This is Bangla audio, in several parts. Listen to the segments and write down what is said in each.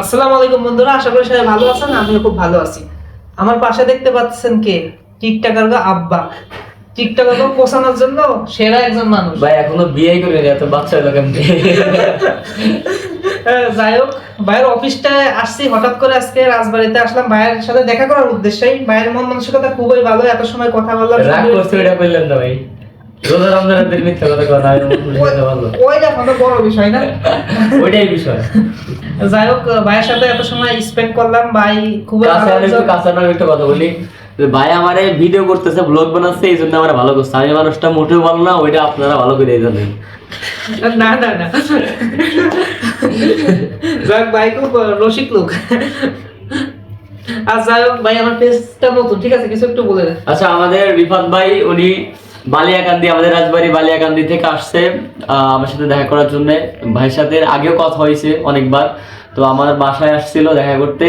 আসসালামু আলাইকুম বন্ধুরা আশা করি সবাই ভালো আছেন আমিও খুব ভালো আছি। আমার পাশে দেখতে পাচ্ছেন কে? টিকটকার গো আব্বা। টিকটকার গো পোষানোর জন্য সেরা একজন মানুষ। ভাই এখনও বিয়ে করে এত বাচ্চা হলো কেমনি? যাই হোক ভাইয়ের অফিসটায় আসছি হঠাৎ করে আজকে রাজবাড়িতে আসলাম। ভাইয়ের সাথে দেখা করার উদ্দেশ্যেই। ভাইয়ের মন মানসিকতা খুবই ভালো এত সময় কথা বললাম রাগ করছে এটা করলেন না ভাই। ওইটা বড় বিষয় না। ওইটাই বিষয়। যাই হোক ভাইয়ের সাথে এত সময় স্পেন্ড করলাম ভাই খুবই কাছে একটু কথা বলি। ভাই আমারে ভিডিও করতেছে ব্লগ বানাচ্ছে এই জন্য আমার ভালো করছে। আমি মানুষটা মোটেও ভালো না ওইটা আপনারা ভালো করে জানেন। না না না। যাক ভাই খুব রসিক লোক। আর যাই হোক ভাই আমার পেজটা নতুন ঠিক আছে? কিছু একটু বলে আচ্ছা আমাদের রিফাত ভাই উনি বালিয়াকান্দি, আমাদের রাজবাড়ি বালিয়াকান্দি থেকে আসছে আমার সাথে দেখা করার জন্য। ভাইয়ের সাথে আগেও কথা হয়েছে অনেকবার। তো আমার বাসায় আসছিল দেখা করতে।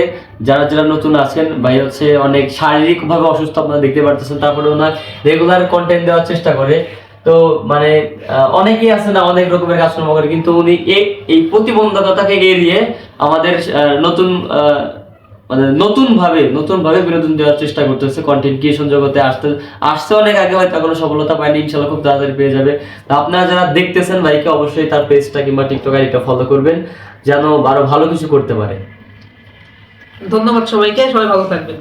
যারা যারা নতুন আছেন, ভাই হচ্ছে অনেক শারীরিকভাবে অসুস্থ আপনারা দেখতে পারতেছেন, তারপরে ওনার রেগুলার কন্টেন্ট দেওয়ার চেষ্টা করে। তো মানে অনেকেই আছে না অনেক রকমের কাজকর্ম করে, কিন্তু উনি এই প্রতিবন্ধকতাকে এড়িয়ে আমাদের নতুন মানে নতুন ভাবে নতুন ভাবে বিনোদন দেওয়ার চেষ্টা করতেছে কন্টেন্ট ক্রিয়েশন জগতে আসতে আসতে অনেক আগে হয়তো কোনো সফলতা পায়নি, ইনশাল্লাহ খুব তাড়াতাড়ি পেয়ে যাবে। তো আপনারা যারা দেখতেছেন ভাইকে অবশ্যই তার পেজটা কিংবা টিকটক আইডিটা ফলো করবেন, যেন আরও ভালো কিছু করতে পারে। ধন্যবাদ সবাইকে, সবাই ভালো থাকবেন।